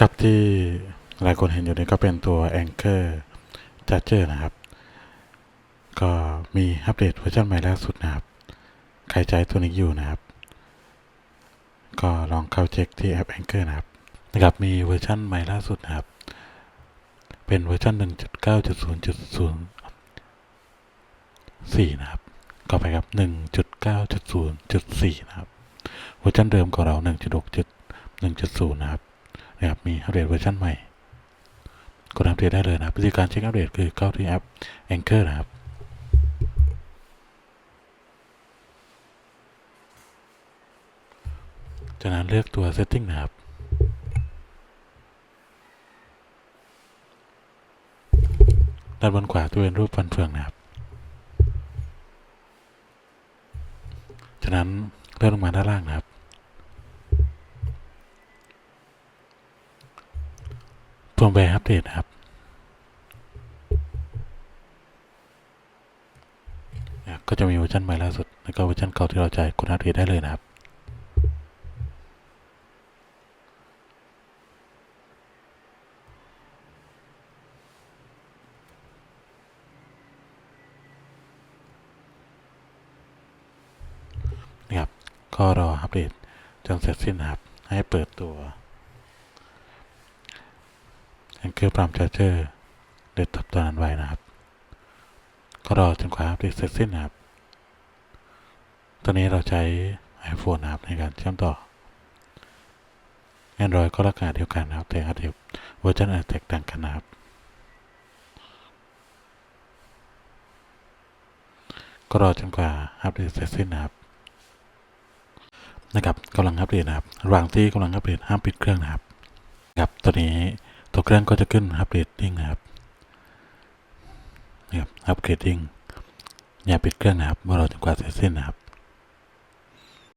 กับที่หลายคนเห็นอยู่นี้ก็เป็นตัว Anchor Charger นะครับ ก็มีอัปเดตเวอร์ชันใหม่ล่าสุดนะครับ ใครใช้ตัวนี้อยู่นะครับ ก็ลองเข้าเช็คที่แอป Anchor นะครับนะครับมีเวอร์ชันใหม่ล่าสุดนะครับ เป็นเวอร์ชัน1.9.0.0 4 นะครับ ก็ไปครับ 1.9.0.4 นะครับ เวอร์ชันเดิมของเรา 1.6.1.0 นะครับ นะครับมีอัปเดตเวอร์ชันใหม่กดอัปเดตได้เลยนะวิธีการเช็คอัปเดตคือเข้าที่แอป Anchor นะครับจากนั้นเลือกตัว Setting นะครับด้านบนขวาตัวเป็นรูปฟันเฟืองนะครับจากนั้นเลื่อนลงมาด้านล่างนะครับ เฟิร์ มแวร์อัปเดตนะครับนะครับก็จะมีเวอร์ชันใหม่ล่าสุด แล้วก็เวอร์ชันเก่าที่เราใช้กดอัปเดตได้เลยนะครับนะครับ ก็รออัปเดตจนเสร็จสิ้นนะครับ ให้เปิดตัว Anchor Palm Charger เดสก์ท็อปตัวนั้นไว้นะครับ ก็รอจนกว่าอัปเดตเสร็จสิ้นนะครับ ตอนนี้เราใช้ iPhone นะครับในการเชื่อมต่อ Android ก็ราคาเดียวกันนะครับ แต่อาจจะเวอร์ชันอาจจะแตกต่างกันนะครับก็รอจนกว่าอัปเดตเสร็จสิ้นนะครับนะครับกำลังอัปเดตนะครับระหว่างที่กำลังอัปเดตห้ามปิดเครื่องนะครับครับตอนนี้ ตัวเครื่องก็จะขึ้นอัปเดตดิ้งนะครับนะครับอัปเกรดดิ้งอย่าปิดเครื่องนะครับเมื่อเราจนกว่าเสร็จสิ้นนะครับ